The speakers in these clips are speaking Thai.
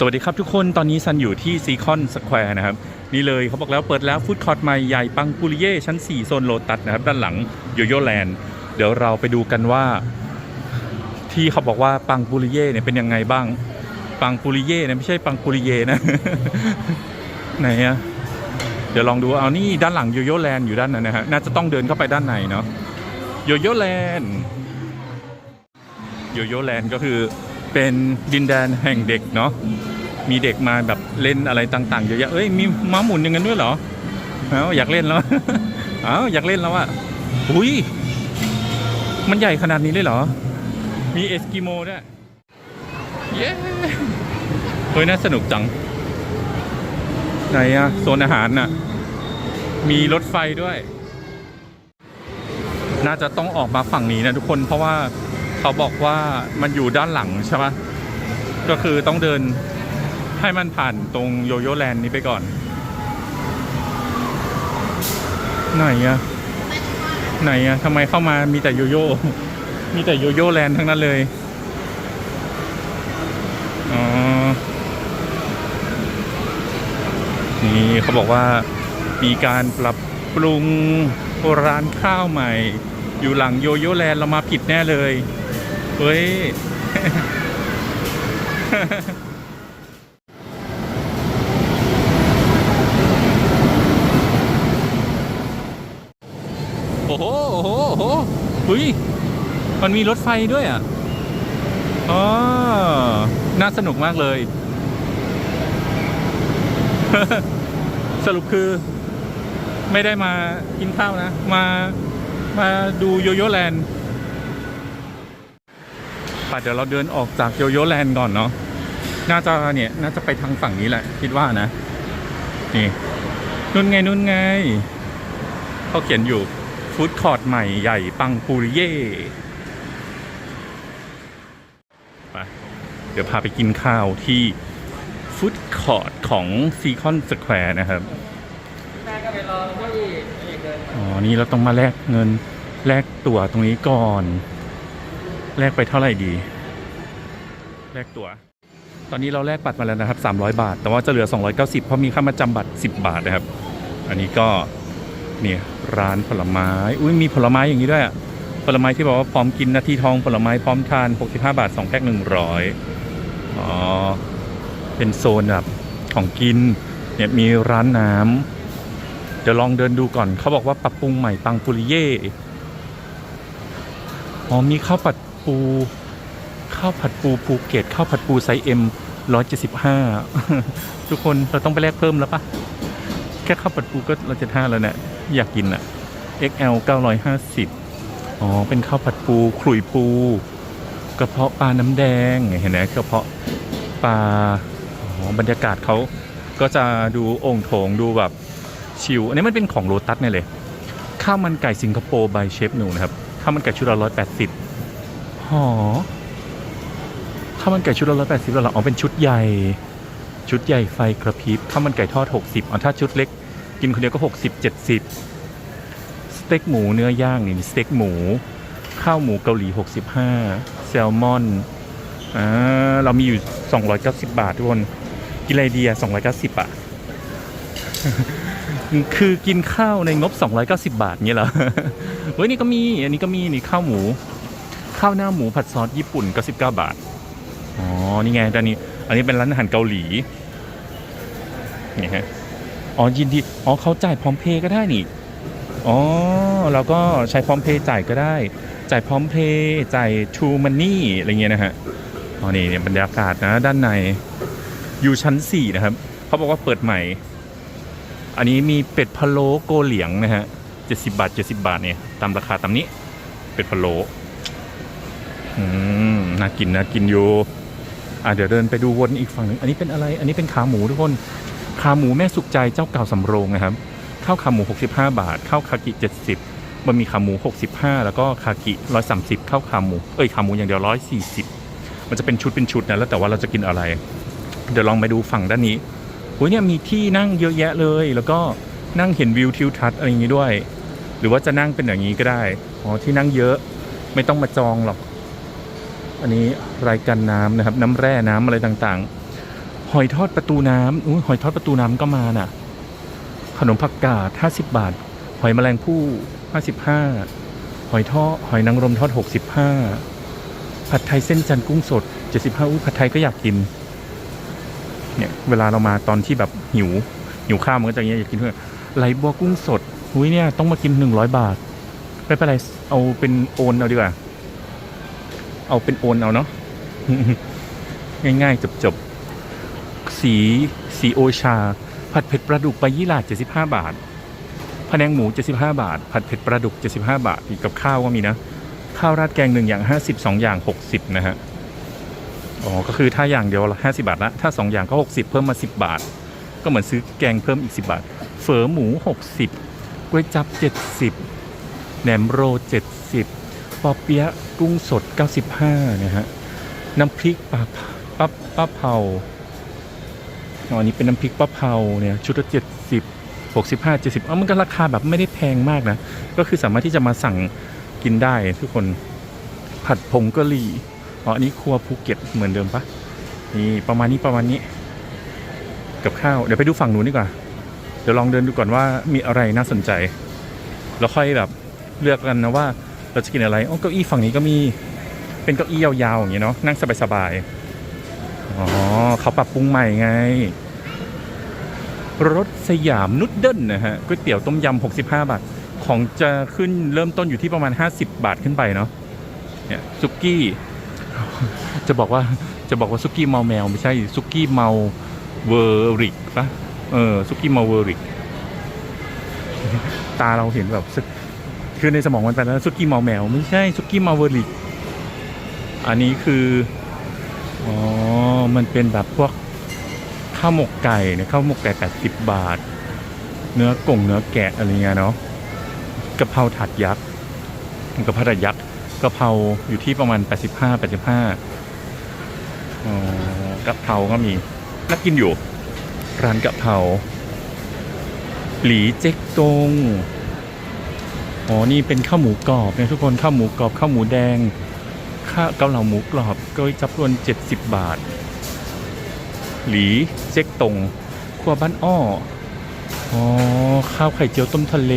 สวัสดีครับทุกคนตอนนี้ซันอยู่ที่ซีคอนสแควร์นะครับ นี่เลยเขาบอกแล้วเปิดแล้วฟู้ดคอร์ทใหม่ใหญ่ปังปุริเย่ชั้น 4 โซนโลตัสนะครับ ด้านหลังโยโย่แลนด์เดี๋ยวเราไปดูกันว่า ที่เขาบอกว่าปังปุริเย่เนี่ยเป็นยังไงบ้าง ปังปุริเย่เนี่ยไม่ใช่ปังปุริเย่นะไหนอะเดี๋ยวลองดูเอานี่ด้านหลังโยโย่แลนด์อยู่ด้านนั้นนะฮะน่าจะต้องเดินเข้าไปด้านในเนาะโยโย่แลนด์โยโย่แลนด์ก็คือ เป็นดินแดนแห่งเด็กเนาะมีเด็กมาแบบเล่นอะไรต่างๆเยอะแยะเอ้ยมีม้าหมุนอย่างนั้นด้วยเหรอเอ้าอยากเล่นแล้วเอ้าอยากเล่นแล้วอะอุ้ยมันใหญ่ขนาดนี้เลยเหรอ มีเอสกิโมด้วยเย้เฮ้ยน่าสนุกจังไหนอะโซนอาหารน่ะ มีรถไฟด้วย น่าจะต้องออกมาฝั่งนี้นะทุกคนเพราะว่า เขาบอกว่ามันอยู่ด้านหลังใช่ปะก็คือต้องเดินให้มันผ่านตรงโยโย่แลนด์นี้ไปก่อน ไหนอะไหนอะทำไมเข้ามามีแต่โยโย่ มีแต่โยโย่แลนด์ทั้งนั้นเลย อ๋อ นี่เขาบอกว่ามีการปรับปรุงร้านข้าวใหม่ อยู่หลังโยโย่แลนด์เรามาผิดแน่เลย เฮ้ย โอ้โห โอ้โหโอ้โหหุยมันมีรถไฟด้วยอะ อ๋อ น่าสนุกมากเลย สรุปคือ ไม่ได้มากินข้าวนะ มา มาดูโยโย่แลนด์ ป่ะเดี๋ยวเราเดินออกจากโยโย่แลนด์ก่อนเนาะน่าจะเนี่ยน่าจะไปทางฝั่งนี้แหละ คิดว่านะ นี่นุ่นไงนุ่นไงเขาเขียนอยู่ฟู้ดคอร์ทใหม่ใหญ่ปังปูริเย่ไปเดี๋ยวพาไปกินข้าวที่ฟู้ดคอร์ทของซีคอนสแควร์นะครับอ๋อ นี่เราต้องมาแลกเงินแลกตั๋วตรงนี้ก่อน แลกไปเท่าไหร่ดี แลกตั๋ว ตอนนี้เราแลกบัตรมาแล้วนะครับ 300 บาท แต่ว่าจะเหลือ 290 เพราะมีค่ามาจำบัตร 10 บาทนะครับ อันนี้ก็เนี่ยร้านผลไม้ อุ้ยมีผลไม้อย่างนี้ด้วยอะผลไม้ที่บอกว่าพร้อมกินนาทีทองผลไม้พร้อมทาน 65 บาท 2แพ็ค100อ๋อ เป็นโซนแบบของกิน เนี่ยมีร้านน้ำ เดี๋ยวลองเดินดูก่อน เขาบอกว่าปรับปรุงใหม่ปังปุริเย่ อ๋อมีข้าวผัด ปูข้าวผัดปูภูเก็ตข้าวผัดปูไซเอ็มร้อยเจ็ดสิบห้าทุกคนเราต้องไปแลกเพิ่มแล้วปะแค่ข้าวผัดปูก็ร้อยเจ็ดห้าแล้วเนี่ยอยากกินอะ XL เก้าร้อยห้าสิบอ๋อ เป็นข้าวผัดปูขลุ่ยปู กระเพาะปลาน้ำแดง เห็นไหมกระเพาะปลาอ๋อบรรยากาศเขาก็จะดูองโถงดูแบบชิว อันนี้มันเป็นของโลตัสเนี่ยเลย ข้าวมันไก่สิงคโปร์บายเชฟหนูนะครับ ข้าวมันไก่ชุดละร้อยแปดสิบ หอข้าวมันไก่ชุดละร้อยแปดสิบเหรออ๋อเป็นชุดใหญ่ ชุดใหญ่ไฟกระพริบข้าวมันไก่ทอดหกสิบอ๋อถ้าชุดเล็ก กินคนเดียวก็หกสิบเจ็ดสิบสเต็กหมูเนื้อย่างนี่สเต็กหมู ข้าวหมูเกาหลีหกสิบห้าแซลมอนอ่าเรามีอยู่สองร้อยเก้าสิบบาททุกคนกินอะไรดีอะสองร้อยเก้าสิบอะคือกินข้าวในงบ 290 บาทเงี้ยเหรอ เฮ้ยนี่ก็มี อันนี้ก็มี นี่ข้าวหมู ข้าวหน้าหมูผัดซอสญี่ปุ่นก็19 บาท อ๋อ นี่ไงตอันนี้ อันนี้เป็นร้านอาหารเกาหลี นี่ฮะ อ๋อ ยินดี อ๋อเขาจ่ายพร้อมเพย์ก็ได้นี่ อ๋อ เราก็ใช้พร้อมเพย์จ่ายก็ได้ จ่ายพร้อมเพย์จ่ายทูมันนี่อะไรเงี้ยนะฮะ อ๋อ นี่เนี่ยบรรยากาศนะ ด้านใน อยู่ชั้น 4 นะครับ เขาบอกว่าเปิดใหม่ อันนี้มีเป็ดพะโล้โกเหลียงนะฮะเจ็ดสิบาทเจ็ดสิบาทเนี่ย ตามราคาตามนี้ เป็ดพะโล้ อืมน่ากินน่ากินอยู่อะเดี๋ยวเดินไปดูวนอีกฝั่งหนึงอันนี้เป็นอะไร อันนี้เป็นขาหมูทุกคน ขาหมูแม่สุขใจเจ้าเก่าสำโรงนะครับ ข้าวขาหมู 65 บาท ข้าวคากิ 70บะหมี่ขาหมู 65 แล้วก็คากิ130ข้าวขาหมู เอ้ยขาหมูอย่างเดียว 140 มันจะเป็นชุดเป็นชุดนะแล้วแต่ว่าเราจะกินอะไร เดี๋ยวลองไปดูฝั่งด้านนี้โอ้ยเนี่ยมีที่นั่งเยอะแยะเลย แล้วก็นั่งเห็นวิวทิวทัศน์อะไรอย่างนี้ด้วย หรือว่าจะนั่งเป็นอย่างนี้ก็ได้ อ๋อที่นั่งเยอะไม่ต้องมาจองหรอก อันนี้รายการน้ำนะครับ น้ำแร่น้ำอะไรต่างๆ หอยทอดประตูน้ำอหอยทอดประตูน้ำก็มาน่ะ ขนมผักกาด50 บาท หอยแมลงภู่55 หอยทอดหอยนางรมทอด 65 ผัดไทยเส้นจันทร์กุ้งสด 75อุ้ยผัดไทยก็อยากกินเนี่ยเวลาเรามาตอนที่แบบหิว หิวข้าวมันก็จะอย่างเงี้ยอยากกินเพื่อไหลบัวกุ้งสดหุ้ยเนี่ยต้องมากิน 100 บาทไม่เป็นไรเอาเป็นโอนเอาดีกว่า เอาเป็นโอนเอาเนาะง่ายๆ จบๆสีสีโอชา ผัดเผ็ดปลาดุกใบยี่หร่า75บาทพะแนงหมู 75 บาท ผัดเผ็ดปลาดุก 75 บาทอีกกับข้าวก็มีนะ ข้าวราดแกงหนึ่งอย่าง 50สองอย่าง 60 นะฮะ อ๋อ ก็คือถ้าอย่างเดียวละ50 บาทละ ถ้า 2 อย่างก็ 60 เพิ่มมา 10 บาท ก็เหมือนซื้อแกงเพิ่มอีก 10 บาท เฝอหมู 60ก๋วยจับ 70แหนมโร 70 ปอเปี๊ยะกุ้งสด 95 นะฮะ น้ำพริกปลาปลาปลาเผาอันนี้เป็นน้ำพริกปลาเผาเนี่ยชุดละ 70 65 70อ๋อมันก็ราคาแบบไม่ได้แพงมากนะ ก็คือสามารถที่จะมาสั่งกินได้ทุกคนผัดผงกะหรี่อ๋ออันนี้ครัวภูเก็ตเหมือนเดิมปะนี่ประมาณนี้ประมาณนี้กับข้าวเดี๋ยวไปดูฝั่งนู้นดีกว่า เดี๋ยวลองเดินดูก่อนว่ามีอะไรน่าสนใจ แล้วค่อยแบบเลือกกันนะว่า เราจะกินอะไรอ๋อเก้าอี้ฝั่งนี้ก็มีเป็นเก้าอี้ยาวๆอย่างเงี้เนาะนั่งสบายๆอ๋อเขาปรับปรุงใหม่ไงรถสยามนุดเดิลนะฮะก๋วยเตี๋ยวต้มยำ65 บาท ของจะขึ้นเริ่มต้นอยู่ที่ประมาณ 50 บาทขึ้นไปเนาะเนี่ยซุกี้จะบอกว่าจะบอกว่าซุกี้เมาแมวไม่ใช่ซุกี้เมาเวอริกปะเออซุกี้เมาเวอริกตาเราเห็นแบบซึ คือในสมองมันไปแล้วซุกี้เมาแมว ไม่ใช่ซุกี้เมาเวอริกอันนี้คืออ๋อมันเป็นแบบพวกข้าวหมกไก่เนี่ยข้าวหมกไก่80บาท เนื้อกงเนื้อแกะอะไรเงี้ยเนาะกะเพราถาดยักษ์กะเพราถาดยักษ์กะเพราอยู่ที่ประมาณ 85 85อ๋อกะเพราก็มีน่ากินอยู่ ร้านกะเพราหลีเจ๊กตง อ๋อ นี่เป็นข้าวหมูกรอบนะทุกคนข้าวหมูกรอบข้าวหมูแดง ข้าวเกาเหลาหมูกรอบก็จับรวน 70 บาท หลีเจ๊กตงครัวบ้านอ้อ อ๋อ ข้าวไข่เจียวต้มทะเล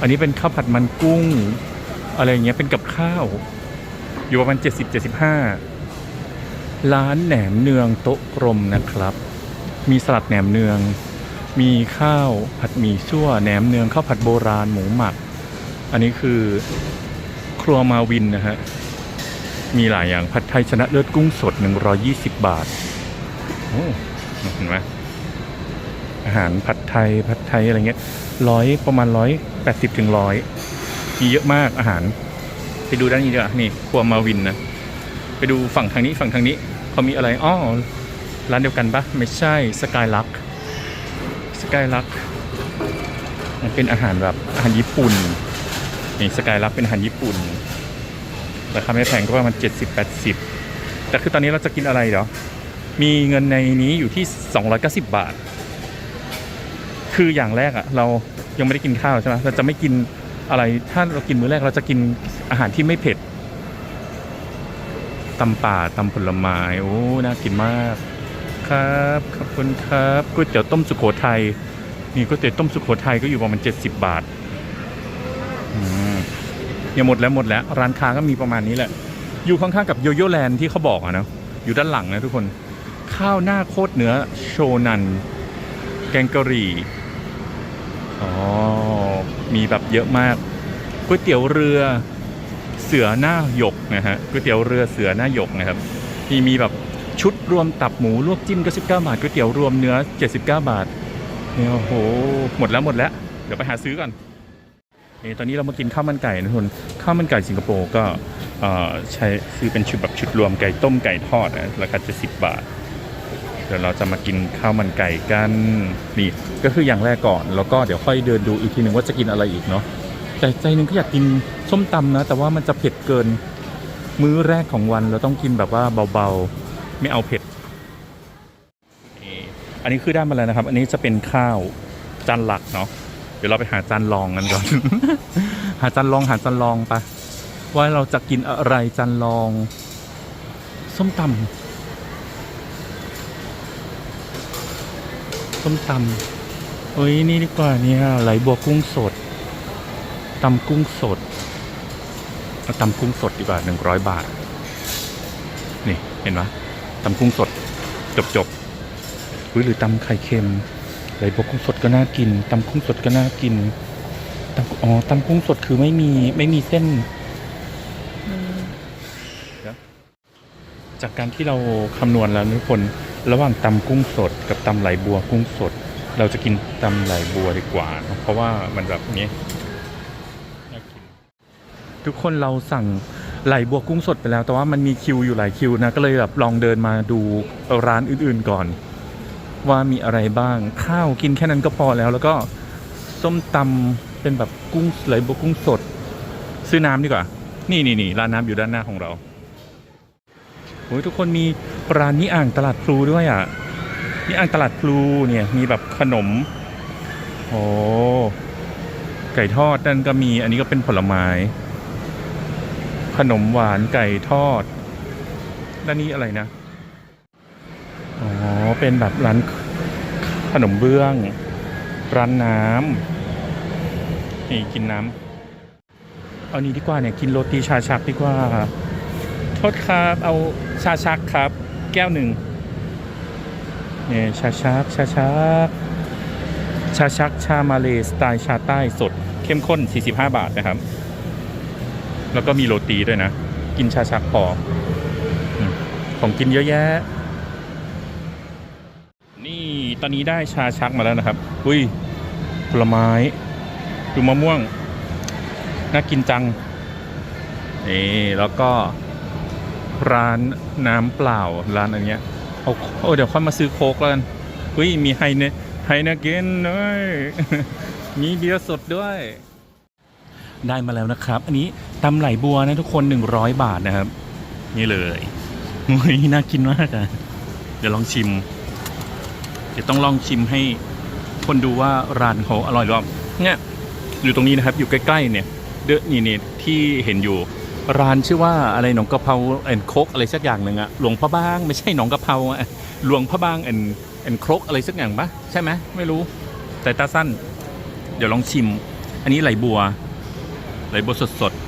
อันนี้เป็นข้าวผัดมันกุ้ง อะไรอย่างเงี้ยเป็นกับข้าว อยู่ประมาณ 70 75 ร้านแหนมเนืองโต๊ะกลมนะครับ มีสลัดแหนมเนืองมีข้าวผัดหมี่ซั่วแหนมเนืองข้าวผัดโบราณหมูหมัก อันนี้คือครัวมาวินนะฮะ มีหลายอย่างผัดไทยชนะเลิศกุ้งสด 120 บาท โอ้เห็นไหมอาหารผัดไทยผัดไทยอะไรเงี้ยร้อยประมาณร้อยแปดสิบถึงร้อยมีเยอะมากอาหาร ไปดูด้านนี้ดีกว่านี่ครัวมาวินนะ ไปดูฝั่งทางนี้ฝั่งทางนี้เขามีอะไรอ้อร้านเดียวกันปะไม่ใช่สกายลักสกายลักมันเป็นอาหารแบบอาหารญี่ปุ่น นี่สกายลักเป็นอาหารญี่ปุ่นราคาไม่แพงก็ประมาณเจ็ดสิบแปดสิบแต่คือตอนนี้เราจะกินอะไรเดี๋ยวมีเงินในนี้อยู่ที่สองร้อยเก้าสิบบาท คืออย่างแรกอะเรายังไม่ได้กินข้าวใช่ไหมเราจะไม่กินอะไรถ้าเรากินมื้อแรกเราจะกินอาหารที่ไม่เผ็ดตำป่าตำผลไม้โอ้น่ากินมาก ครับขอบคุณครับก๋วยเตี๋ยวต้มสุโขทัยนี่ก๋วยเตี๋ยวต้มสุโขทัยก็อยู่ประมาณ70 บาท เนี่ยหมดแล้วหมดแล้ว ร้านค้าก็มีประมาณนี้แหละ อยู่ข้างๆกับโยโย่แลนด์ที่เขาบอกอะนะอยู่ด้านหลังนะทุกคน ข้าวหน้าโคตรเนื้อโชนัน แกงกะหรี่อ๋อมีแบบเยอะมากก๋วยเตี๋ยวเรือเสือหน้าหยกนะฮะก๋วยเตี๋ยวเรือเสือหน้าหยกนะครับมีมีแบบชุดรวมตับหมูลวกจิ้มก็19บาทก๋วยเตี๋ยวรวมเนื้อ 79 บาทเนี่ยโอ้โหหมดแล้วหมดแล้ว เดี๋ยวไปหาซื้อก่อน นี่ตอนนี้เรามากินข้าวมันไก่นะทุกคนข้าวมันไก่สิงคโปร์ก็ใช้ซื้อเป็นชุดแบบชุดรวมไก่ต้มไก่ทอดนะราคา70บบาท เดี๋ยวเราจะมากินข้าวมันไก่กันนี่ก็คืออย่างแรกก่อน แล้วก็เดี๋ยวค่อยเดินดูอีกทีหนึ่งว่าจะกินอะไรอีกเนาะแต่ใจหนึงก็อยากกินส้มตำนะ แต่ว่ามันจะเผ็ดเกิน มื้อแรกของวันเราต้องกินแบบว่าเบาๆ ไม่เอาเผ็ดอันนี้คือได้มาแล้วนะครับ อันนี้จะเป็นข้าวจานหลักเนาะ เดี๋ยวเราไปหาจานรองกันก่อน หาจานรองหาจานรองไปว่าเราจะกินอะไรจานรอง ส้มตำส้มตำเฮ้ยนี่ดีกว่าเนี่ยไหลบัวกุ้งสดตำกุ้งสดเอาตำกุ้งสดดีกว่าหนึ่งร้อยบาท นี่เห็นไหมตำกุ้งสดจบจบๆหรือตำไข่เค็ม ไหลบัวกุ้งสดก็น่ากินตำกุ้งสดก็น่ากินตำอ๋อตำกุ้งสดคือไม่มีไม่มีเส้น จากการที่เราคำนวณแล้วทุกคนระหว่างตำกุ้งสดกับตำไหลบัวกุ้งสด เราจะกินตำไหลบัวดีกว่าเนอะเพราะว่ามันแบบนี้น่ากินทุกคนเราสั่งไหลบัวกุ้งสดไปแล้ว แต่ว่ามันมีคิวอยู่หลายคิวนะก็เลยแบบลองเดินมาดูร้านอื่นๆก่อน ว่ามีอะไรบ้างข้าวกินแค่นั้นก็พอแล้ว แล้วก็ส้มตำเป็นแบบกุ้งไหลบกุ้งสด ซื้อน้ำดีกว่า นี่นี่นี่ร้านน้ำอยู่ด้านหน้าของเราโอ้ยทุกคนมีร้านนี้อ่างตลาดพลูด้วยอะนี่อ่างตลาดพลูเนี่ยมีแบบขนมโอ้ไก่ทอดนั่นก็มีอันนี้ก็เป็นผลไม้ ขนมหวานไก่ทอดด้านนี้อะไรนะ เป็นแบบร้านขนมเบื้อง ร้านน้ำนี่กินน้ำเอานี้ดีกว่าเนี่ยกินโรตีชาชักดีกว่าโทษครับเอาชาชักครับ แก้วหนึ่งเนี่ยชาชักชาชักชาชักชามาเลสไตล์ชาใต้สด เข้มข้น 45 บาทนะครับ แล้วก็มีโรตีด้วยนะ กินชาชักพอของกินเยอะแยะ ตอนนี้ได้ชาชักมาแล้วนะครับ อุ้ยผลไม้ดูมะม่วง น่ากินจังนี่แล้วก็ร้านน้ำเปล่าร้านอันเนี้ยเอาโอ้เดี๋ยวค่อยมาซื้อโค้กแล้วกันเฮ้ยมีไฮเนไฮนาเกนด้วยมีเบียร์สดด้วยได้มาแล้วนะครับ อันนี้ตำไหลบัวนะทุกคน 100 บาทนะครับ นี่เลยเฮ้ยน่ากินมากอะ เดี๋ยวลองชิม ดี๋ยวต้องลองชิมให้คนดูว่าร้านเขาอร่อยหรือเปล่าเนี่ยอยู่ตรงนี้นะครับอยู่ใกล้ ๆ เนี่ยเดอะนี่นี่ที่เห็นอยู่ร้านชื่อว่าอะไรหนองกะเพราแอนโคกอะไรสักอย่างหนึ่งอะหลวงพระบางไม่ใช่หนองกะเพราอะหลวงพระบางแอนแอนโคกอะไรสักอย่างปะใช่ไหมไม่รู้แต่ตาสั้น เดี๋ยวลองชิม อันนี้ไหลบัว ไหลบัวสดสดๆ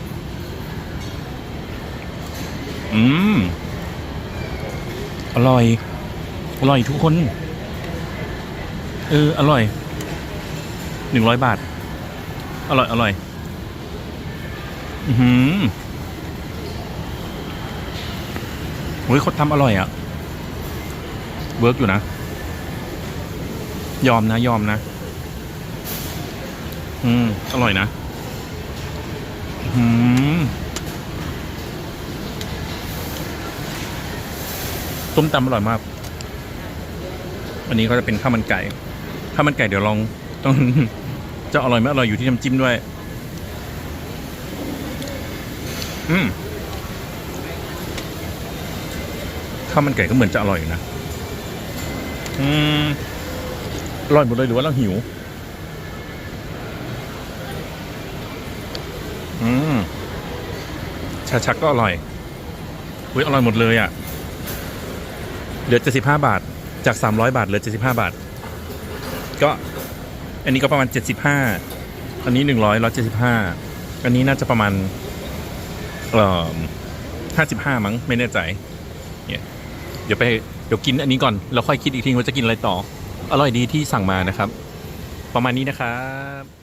อืมอร่อย อร่อยทุกคน เออ อร่อยหนึ่งร้อยบาท อร่อย อร่อย อือหือเฮ้ยเขาทำอร่อยอะ่ะ เวิร์กอยู่นะ ยอมนะ ยอมนะ อืม อร่อยนะ อืมต้มตำอร่อยมากอันนี้ก็จะเป็นข้าวมันไก่ ข้าวมันไก่เดี๋ยวลองต้องจะอร่อยไม่อร่อยอยู่ที่น้ำจิ้มด้วย อืมข้าวมันไก่ก็เหมือนจะอร่อยอยู่นะ อืมอร่อยหมดเลยหรือว่าเราหิว อืมชาชักก็อร่อยอุ้ยอร่อยหมดเลยอะ่ะ เหลือเจ็ดสิบห้าบาท จากสามร้อยบาทเหลือเจ็ดสิบห้าบาท ก็ อันนี้ก็ประมาณเจ็ดสิบห้าอันนี้หนึ่งร้อยร้อยเจ็ดสิบห้าอันนี้น่าจะประมาณเอ่อห้าสิบห้ามั้งไม่แน่ใจเนี่ยเดี๋ยวไปเดี๋ยวกินอันนี้ก่อน แล้วค่อยคิดอีกทีว่าจะกินอะไรต่อ อร่อยดีที่สั่งมานะครับ ประมาณนี้นะครับ